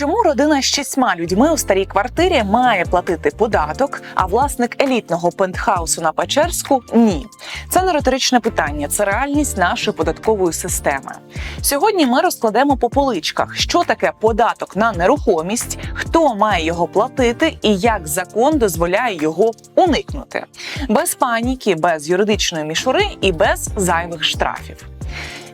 Чому родина з шістьма людьми у старій квартирі має платити податок, а власник елітного пентхаусу на Печерську ні? Це не риторичне питання, це реальність нашої податкової системи. Сьогодні ми розкладемо по поличках, що таке податок на нерухомість, хто має його платити і як закон дозволяє його уникнути. Без паніки, без юридичної мішури і без зайвих штрафів.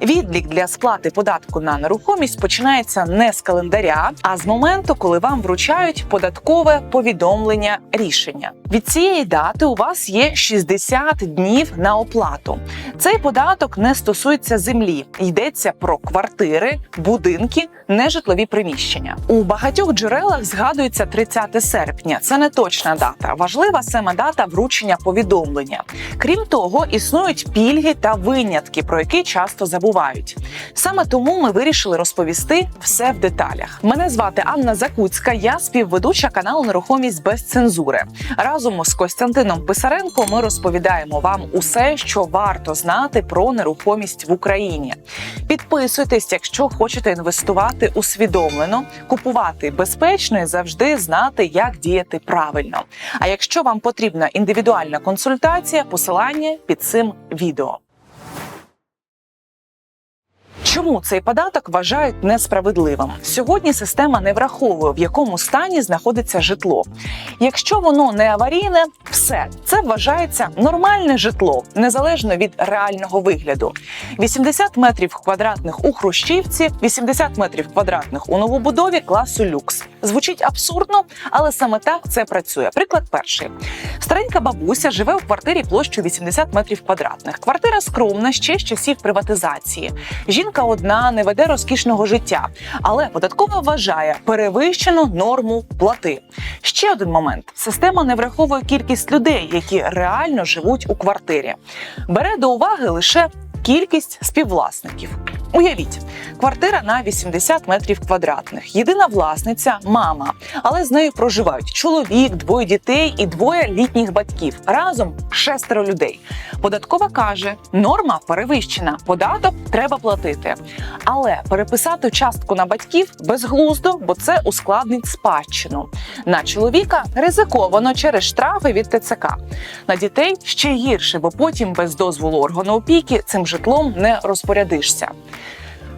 Відлік для сплати податку на нерухомість починається не з календаря, а з моменту, коли вам вручають податкове повідомлення рішення. Від цієї дати у вас є 60 днів на оплату. Цей податок не стосується землі, йдеться про квартири, будинки, нежитлові приміщення. У багатьох джерелах згадується 30 серпня. Це не точна дата. Важлива саме дата вручення повідомлення. Крім того, існують пільги та винятки, про які часто забувають. Саме тому ми вирішили розповісти все в деталях. Мене звати Анна Закуцька, я співведуча каналу Нерухомість без цензури. Разом з Костянтином Писаренко ми розповідаємо вам усе, що варто знати про нерухомість в Україні. Підписуйтесь, якщо хочете інвестувати усвідомлено, купувати безпечно і завжди знати, як діяти правильно. А якщо вам потрібна індивідуальна консультація, посилання під цим відео. Чому цей податок вважають несправедливим? Сьогодні система не враховує, в якому стані знаходиться житло. Якщо воно не аварійне, все це вважається нормальне житло, незалежно від реального вигляду. 80 метрів квадратних у Хрущівці, 80 метрів квадратних у новобудові класу люкс. Звучить абсурдно, але саме так це працює. Приклад перший: старенька бабуся живе у квартирі площею 80 метрів квадратних. Квартира скромна ще з часів приватизації. Жінка одна не веде розкішного життя, але податкова вважає перевищену норму плати. Ще один момент: система не враховує кількість людей, які реально живуть у квартирі. Бере до уваги лише кількість співвласників. Уявіть, квартира на 80 метрів квадратних. Єдина власниця мама, але з нею проживають чоловік, двоє дітей і двоє літніх батьків. Разом шестеро людей. Податкова каже, норма перевищена, податок треба платити. Але переписати частку на батьків безглуздо, бо це ускладнить спадщину. На чоловіка ризиковано через штрафи від ТЦК. На дітей ще гірше, бо потім без дозволу органу опіки цим житлом не розпорядишся.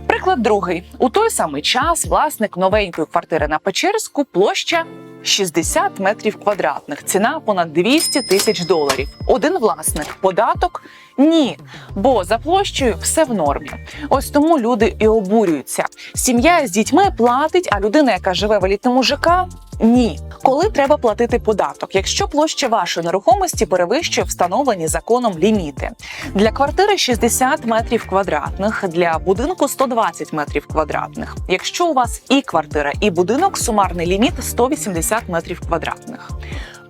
Приклад другий: у той самий час власник новенької квартири на Печерську площа 60 метрів квадратних, ціна понад 200 тисяч доларів. Один власник, податок ні, бо за площею все в нормі. Ось тому люди і обурюються. Сім'я з дітьми платить, а людина, яка живе в елітному ЖК, ні. Коли треба платити податок, якщо площа вашої нерухомості перевищує встановлені законом ліміти для квартири 60 метрів квадратних, для будинку 120 метрів квадратних. Якщо у вас і квартира, і будинок, сумарний ліміт 180 метрів квадратних.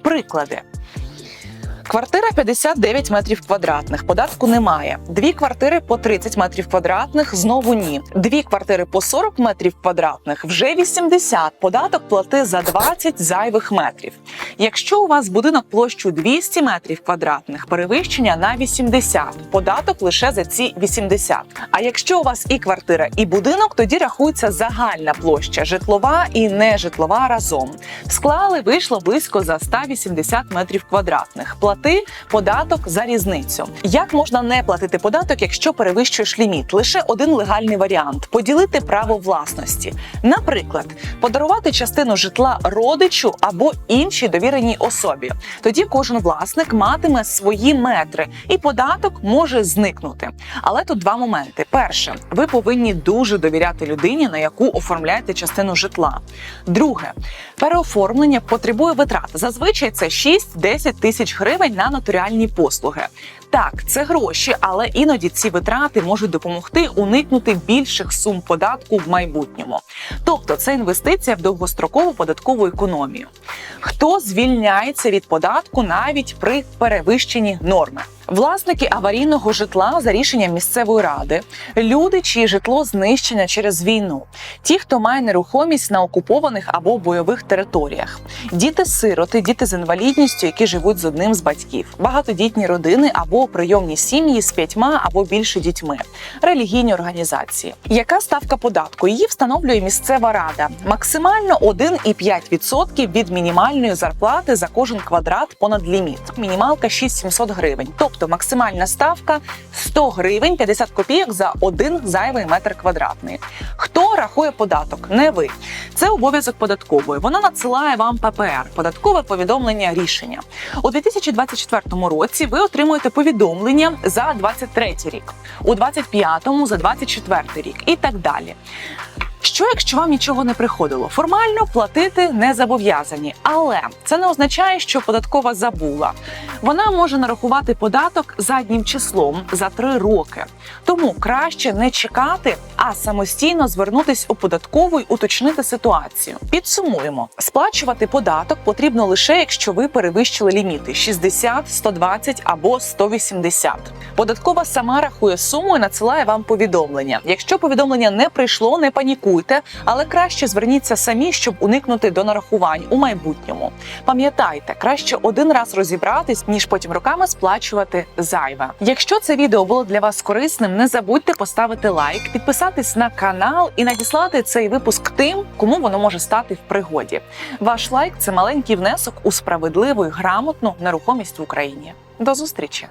Приклади. Квартира 59 метрів квадратних, податку немає. Дві квартири по 30 метрів квадратних, знову ні. Дві квартири по 40 метрів квадратних, вже 80. Податок плати за 20 зайвих метрів. Якщо у вас будинок площу 200 метрів квадратних, перевищення на 80. Податок лише за ці 80. А якщо у вас і квартира, і будинок, тоді рахується загальна площа житлова і нежитлова разом. Склали вийшло близько за 180 метрів квадратних. Плати податок за різницю. Як можна не платити податок, якщо перевищуєш ліміт? Лише один легальний варіант поділити право власності. Наприклад, подарувати частину житла родичу або іншій довіреній особі. Тоді кожен власник матиме свої метри, і податок може зникнути. Але тут два моменти: перше, ви повинні дуже довіряти людині, на яку оформляєте частину житла. Друге, переоформлення потребує витрат. Зазвичай це 6-10 тисяч гривень на нотаріальні послуги. Так, це гроші, але іноді ці витрати можуть допомогти уникнути більших сум податку в майбутньому. Тобто, це інвестиція в довгострокову податкову економію. Хто звільняється від податку навіть при перевищенні норми? Власники аварійного житла за рішенням місцевої ради, люди, чиє житло знищене через війну, ті, хто має нерухомість на окупованих або бойових територіях, діти-сироти, діти з інвалідністю, які живуть з одним з батьків, багатодітні родини або прийомні сім'ї з п'ятьма або більше дітьми, релігійні організації. Яка ставка податку? Її встановлює місцева рада. Максимально 1,5% від мінімальної зарплати за кожен квадрат понад ліміт. Мінімалка 6700 гривень. Тобто максимальна ставка 100 гривень 50 копійок за один зайвий метр квадратний. Хто рахує податок? Не ви. Це обов'язок податкової. Вона надсилає вам ППР податкове повідомлення рішення. У 2024 році ви отримуєте повідомлення за 23 рік, у 25-му за 24 рік і так далі. Що, якщо вам нічого не приходило? Формально платити не зобов'язані, але це не означає, що податкова забула. Вона може нарахувати податок заднім числом за три роки. Тому краще не чекати, а самостійно звернутись у податкову й уточнити ситуацію. Підсумуємо: сплачувати податок потрібно лише якщо ви перевищили ліміти 60, 120 або 180. Податкова сама рахує суму і надсилає вам повідомлення. Якщо повідомлення не прийшло, не панікуйте, але краще зверніться самі, щоб уникнути до нарахувань у майбутньому. Пам'ятайте, краще один раз розібратись, ніж потім роками сплачувати зайве. Якщо це відео було для вас корисним, не забудьте поставити лайк, підписатись на канал і надіслати цей випуск тим, кому воно може стати в пригоді. Ваш лайк це маленький внесок у справедливу і грамотну нерухомість в Україні. До зустрічі!